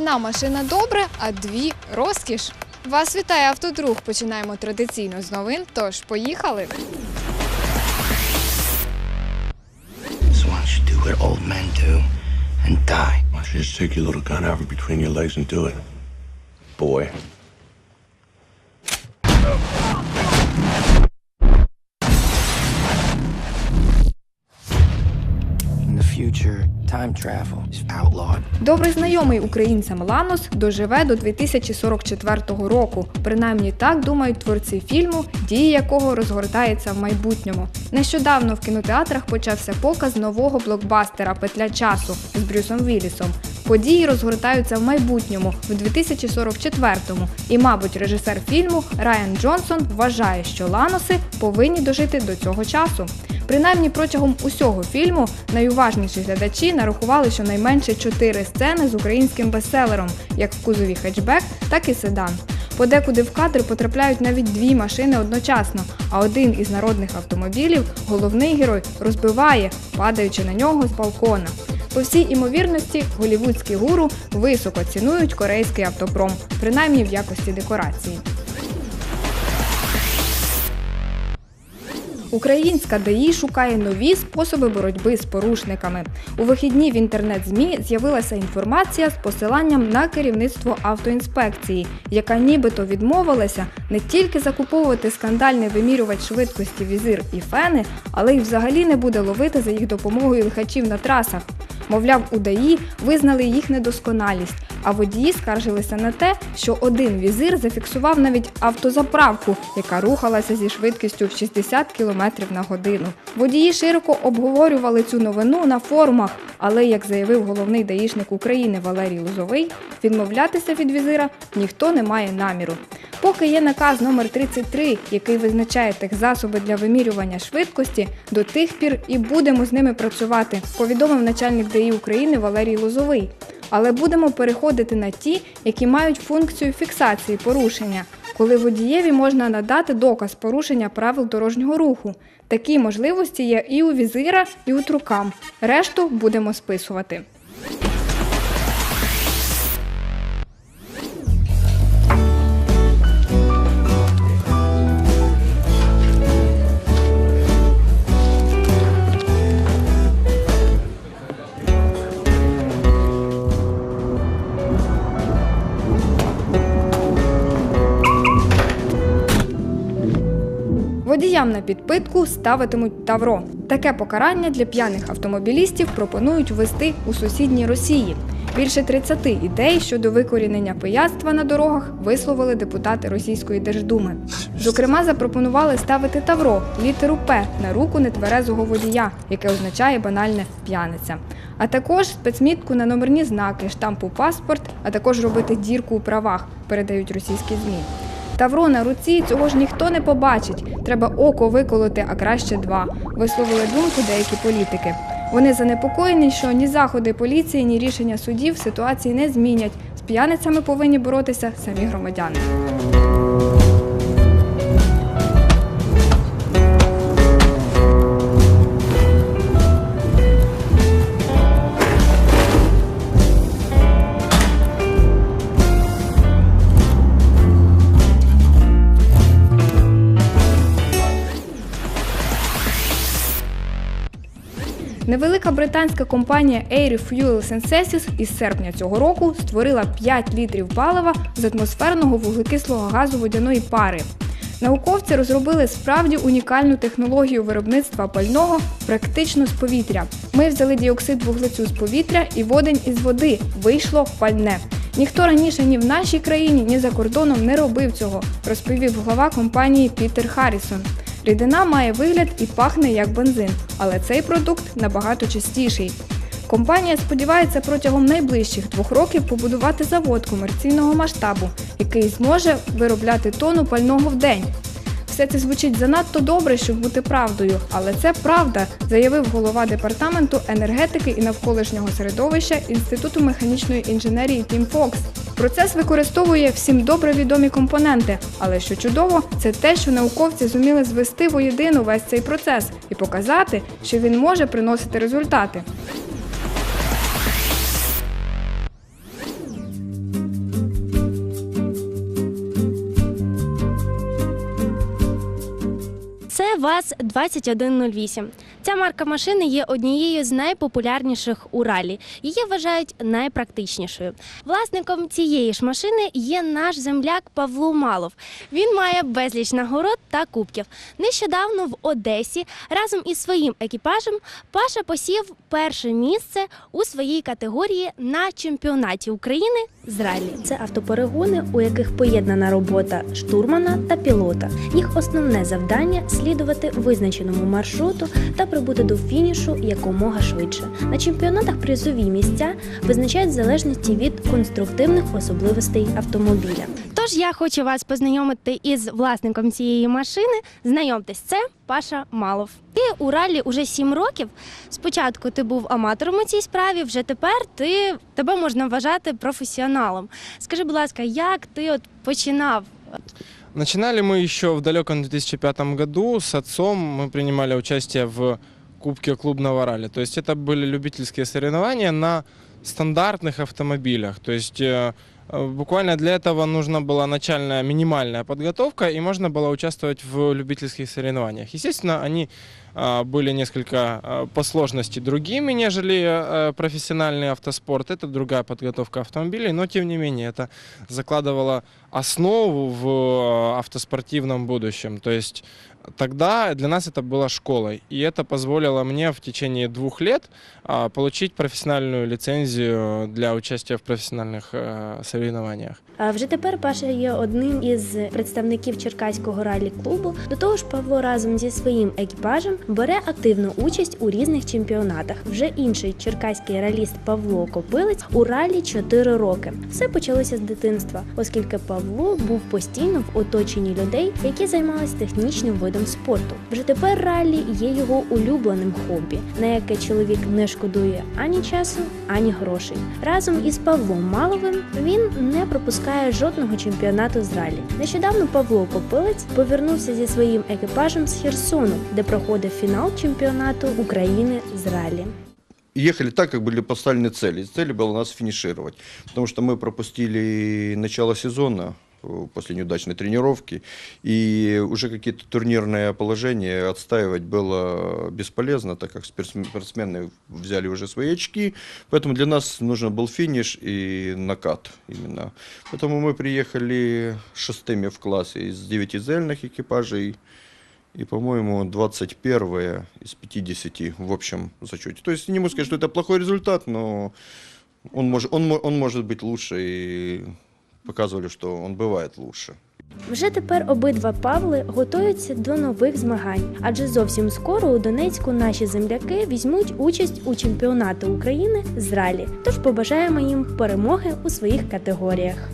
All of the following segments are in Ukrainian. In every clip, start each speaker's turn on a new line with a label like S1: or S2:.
S1: одна машина добре, а дві розкіш. Вас вітає автодруг. Починаємо традиційно з новин. Тож поїхали.
S2: So
S1: Добре знайомий українцям Ланос доживе до 2044 року. Принаймні так думають творці фільму, дії якого розгортається в майбутньому. Нещодавно в кінотеатрах почався показ нового блокбастера Петля часу з Брюсом Віллісом. Події розгортаються в майбутньому, в 2044-му. І, мабуть, режисер фільму Райан Джонсон вважає, що Ланоси повинні дожити до цього часу. Принаймні протягом усього фільму найуважніші глядачі нарахували щонайменше чотири сцени з українським бестселером, як в кузові хетчбек, так і седан. Подекуди в кадр потрапляють навіть дві машини одночасно, а один із народних автомобілів головний герой розбиває, падаючи на нього з балкона. По всій імовірності, голівудські гуру високо цінують корейський автопром, принаймні в якості декорації. Українська ДАІ шукає нові способи боротьби з порушниками. У вихідні в інтернет-змі з'явилася інформація з посиланням на керівництво автоінспекції, яка нібито відмовилася не тільки закуповувати скандальний вимірювач швидкості візир і фени, але й взагалі не буде ловити за їх допомогою лихачів на трасах. Мовляв, у ДАІ визнали їх недосконалість, а водії скаржилися на те, що один візир зафіксував навіть автозаправку, яка рухалася зі швидкістю в 60 км на годину. Водії широко обговорювали цю новину на форумах, але, як заявив головний даїшник України Валерій Лозовий, відмовлятися від візира ніхто не має наміру. Поки є наказ номер 33, який визначає техзасоби для вимірювання швидкості, до тих пір і будемо з ними працювати, повідомив начальник ДАІ України Валерій Лозовий. Але будемо переходити на ті, які мають функцію фіксації порушення, коли водієві можна надати доказ порушення правил дорожнього руху. Такі можливості є і у візира, і у трукам. Решту будемо списувати. Водіям на підпитку ставитимуть тавро. Таке покарання для п'яних автомобілістів пропонують ввести у сусідній Росії. Більше 30 ідей щодо викорінення пияцтва на дорогах висловили депутати Російської Держдуми. Зокрема, запропонували ставити тавро літеру П на руку нетверезого водія, яке означає банальне п'яниця. А також спецмітку на номерні знаки, штампу паспорт, а також робити дірку у правах, передають російські ЗМІ. Тавро на руці цього ж ніхто не побачить. Треба око виколоти, а краще два. Висловили думку деякі політики. Вони занепокоєні, що ні заходи поліції, ні рішення судів ситуації не змінять. З п'яницями повинні боротися самі громадяни. Невелика британська компанія Air Fuel Synthesis із серпня цього року створила 5 літрів палива з атмосферного вуглекислого газу водяної пари. Науковці розробили справді унікальну технологію виробництва пального практично з повітря. Ми взяли діоксид вуглецю з повітря і водень із води. Вийшло пальне. Ніхто раніше ні в нашій країні, ні за кордоном не робив цього, розповів глава компанії Пітер Харрісон. Рідина має вигляд і пахне як бензин, але цей продукт набагато чистіший. Компанія сподівається протягом найближчих двох років побудувати завод комерційного масштабу, який зможе виробляти тонну пального в день. Все це звучить занадто добре, щоб бути правдою, але це правда, заявив голова департаменту енергетики і навколишнього середовища Інституту механічної інженерії Тім Фокс. Процес використовує всім добре відомі компоненти, але що чудово, це те, що науковці зуміли звести воєдину весь цей процес і показати, що він може приносити результати.
S3: ВАЗ-2108. Ця марка машини є однією з найпопулярніших у ралі. Її вважають найпрактичнішою. Власником цієї ж машини є наш земляк Павло Малов. Він має безліч нагород та кубків. Нещодавно в Одесі разом із своїм екіпажем Паша посів перше місце у своїй категорії на чемпіонаті України з ралі. Це автоперегони, у яких поєднана робота штурмана та пілота. Їх основне завдання слідувати визначеному маршруту та прибути до фінішу якомога швидше. На чемпіонатах призові місця визначають в залежності від конструктивних особливостей автомобіля. Тож я хочу вас познайомити із власником цієї машини. Знайомтесь, це Паша Малов. Ти у ралі уже 7 років. Спочатку ти був аматором у цій справі, вже тепер ти тебе можна вважати професіоналом. Скажи, будь ласка, як ти от починав?
S4: Начинали мы еще в далеком 2005 году. С отцом мы принимали участие в Кубке клубного ралли. То есть это были любительские соревнования на стандартных автомобилях. То есть э, э, буквально для этого нужна была начальная минимальная подготовка, и можно было участвовать в любительских соревнованиях. Естественно, они а, были несколько а, по сложности другими, нежели э, профессиональный автоспорт. Это другая подготовка автомобилей, но тем не менее это закладывало основу в э, автоспортивном будущем. То есть тогда для нас это было школой, и это позволило мне в течение двух лет а, получить профессиональную лицензию для участия в профессиональных э, соревнованиях.
S3: А Вже тепер Паша є одним із представників Черкаського ралі клубу. До того ж, Павло разом зі своїм екіпажем бере активну участь у різних чемпіонатах. Вже інший черкаський раліст Павло Копилець у ралі 4 роки. Все почалося з дитинства, оскільки Павло був постійно в оточенні людей, які займалися технічним видом спорту. Вже тепер ралі є його улюбленим хобі, на яке чоловік не шкодує ані часу, ані грошей. Разом із Павлом Маловим він не пропускає жодного чемпіонату з ралі. Нещодавно Павло Копилець повернувся зі своїм екіпажем з Херсону, де проходив фінал чемпіонату України з ралі
S5: ехали так, как были поставлены цели. Цель была нас финишировать. Потому что мы пропустили начало сезона э, после неудачной тренировки, и уже какие-то турнирные положения отстаивать было бесполезно, так как спортсм- спортсмены взяли уже свои очки, поэтому для нас нужен был финиш и накат именно. Поэтому мы приехали шестыми в классе из девятизельных экипажей, и, по-моему, 21 из 50 в общем зачете. То есть не могу сказать, что это плохой результат, но он, мож, он, мо- он может быть лучше, и показывали, что он бывает лучше.
S3: Вже тепер обидва Павли готуються до нових змагань, адже зовсім скоро у Донецьку наші земляки візьмуть участь у чемпіонату України з ралі. Тож побажаємо їм перемоги у своїх категоріях.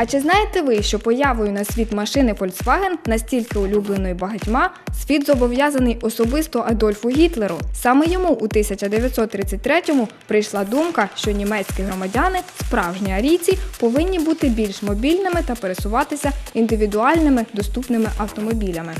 S1: А чи знаєте ви, що появою на світ машини Volkswagen, настільки улюбленої багатьма, світ зобов'язаний особисто Адольфу Гітлеру? Саме йому у 1933-му прийшла думка, що німецькі громадяни, справжні арійці, повинні бути більш мобільними та пересуватися індивідуальними доступними автомобілями.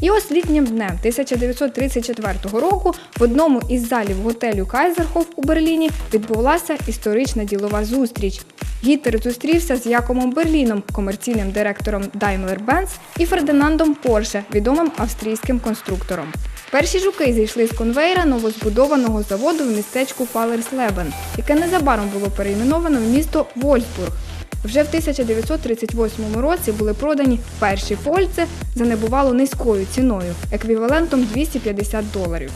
S1: І ось літнім днем 1934 року в одному із залів готелю Кайзерхоф у Берліні відбулася історична ділова зустріч. Гітлер зустрівся з Якомом Берліном, комерційним директором Daimler-Benz, і Фердинандом Порше, відомим австрійським конструктором. Перші жуки зійшли з конвейера новозбудованого заводу в містечку Фалерслебен, яке незабаром було перейменовано в місто Вольсбург. Вже в 1938 році були продані перші фольце за небувало низькою ціною, еквівалентом 250 доларів.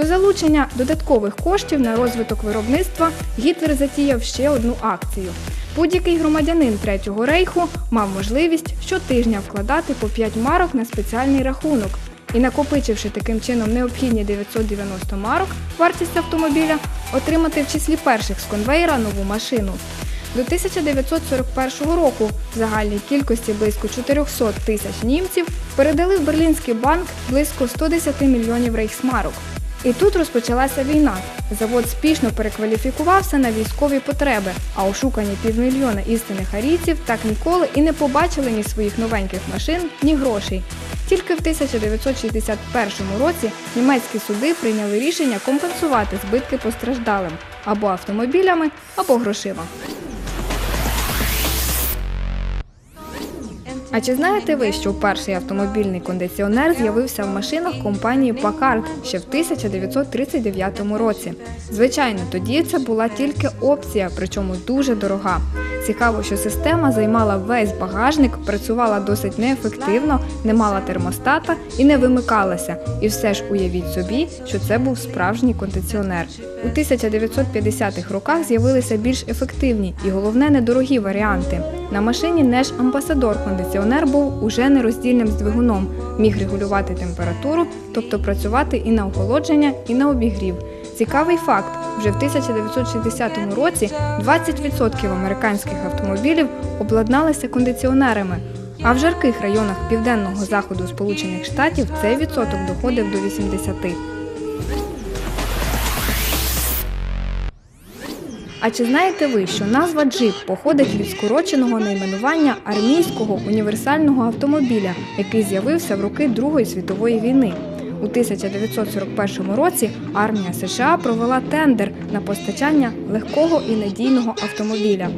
S1: До залучення додаткових коштів на розвиток виробництва Гітлер затіяв ще одну акцію. Будь-який громадянин Третього рейху мав можливість щотижня вкладати по 5 марок на спеціальний рахунок і, накопичивши таким чином необхідні 990 марок, вартість автомобіля, отримати в числі перших з конвейера нову машину. До 1941 року в загальній кількості близько 400 тисяч німців передали в Берлінський банк близько 110 мільйонів рейхсмарок. І тут розпочалася війна. Завод спішно перекваліфікувався на військові потреби, а ошукані півмільйона істинних арійців так ніколи і не побачили ні своїх новеньких машин, ні грошей. Тільки в 1961 році німецькі суди прийняли рішення компенсувати збитки постраждалим або автомобілями, або грошима. А чи знаєте ви, що перший автомобільний кондиціонер з'явився в машинах компанії Packard ще в 1939 році? Звичайно, тоді це була тільки опція, причому дуже дорога. Цікаво, що система займала весь багажник, працювала досить неефективно, не мала термостата і не вимикалася. І все ж уявіть собі, що це був справжній кондиціонер. У 1950-х роках з'явилися більш ефективні і головне недорогі варіанти. На машині Неш Амбасадор кондиціонер був уже нероздільним з двигуном, міг регулювати температуру, тобто працювати і на охолодження, і на обігрів. Цікавий факт: вже в 1960 році 20% американських автомобілів обладналися кондиціонерами. А в жарких районах південного заходу Сполучених Штатів цей відсоток доходив до 80%. А чи знаєте ви, що назва джип походить від скороченого найменування армійського універсального автомобіля, який з'явився в роки Другої світової війни? У 1941 році армія США провела тендер на постачання легкого і надійного автомобіля.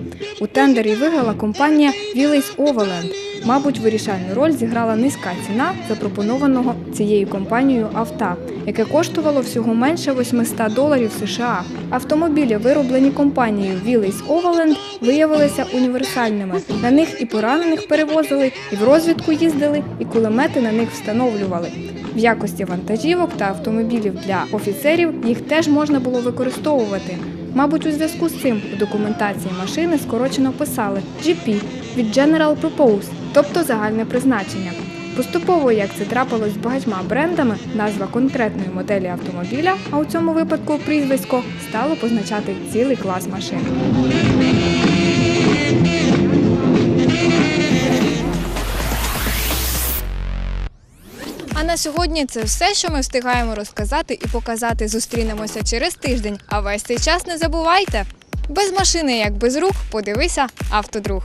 S1: У тендері виграла компанія Willys Overland. Мабуть, вирішальну роль зіграла низька ціна запропонованого цією компанією авто, яке коштувало всього менше 800 доларів США. Автомобілі, вироблені компанією Willys Overland, виявилися універсальними. На них і поранених перевозили, і в розвідку їздили, і кулемети на них встановлювали. В якості вантажівок та автомобілів для офіцерів їх теж можна було використовувати. Мабуть, у зв'язку з цим у документації машини скорочено писали GP від General Purpose, тобто загальне призначення. Поступово, як це трапилось з багатьма брендами, назва конкретної моделі автомобіля, а у цьому випадку прізвисько, стало позначати цілий клас машин. На сьогодні це все, що ми встигаємо розказати і показати. Зустрінемося через тиждень. А весь цей час не забувайте. Без машини, як без рук, подивися автодруг.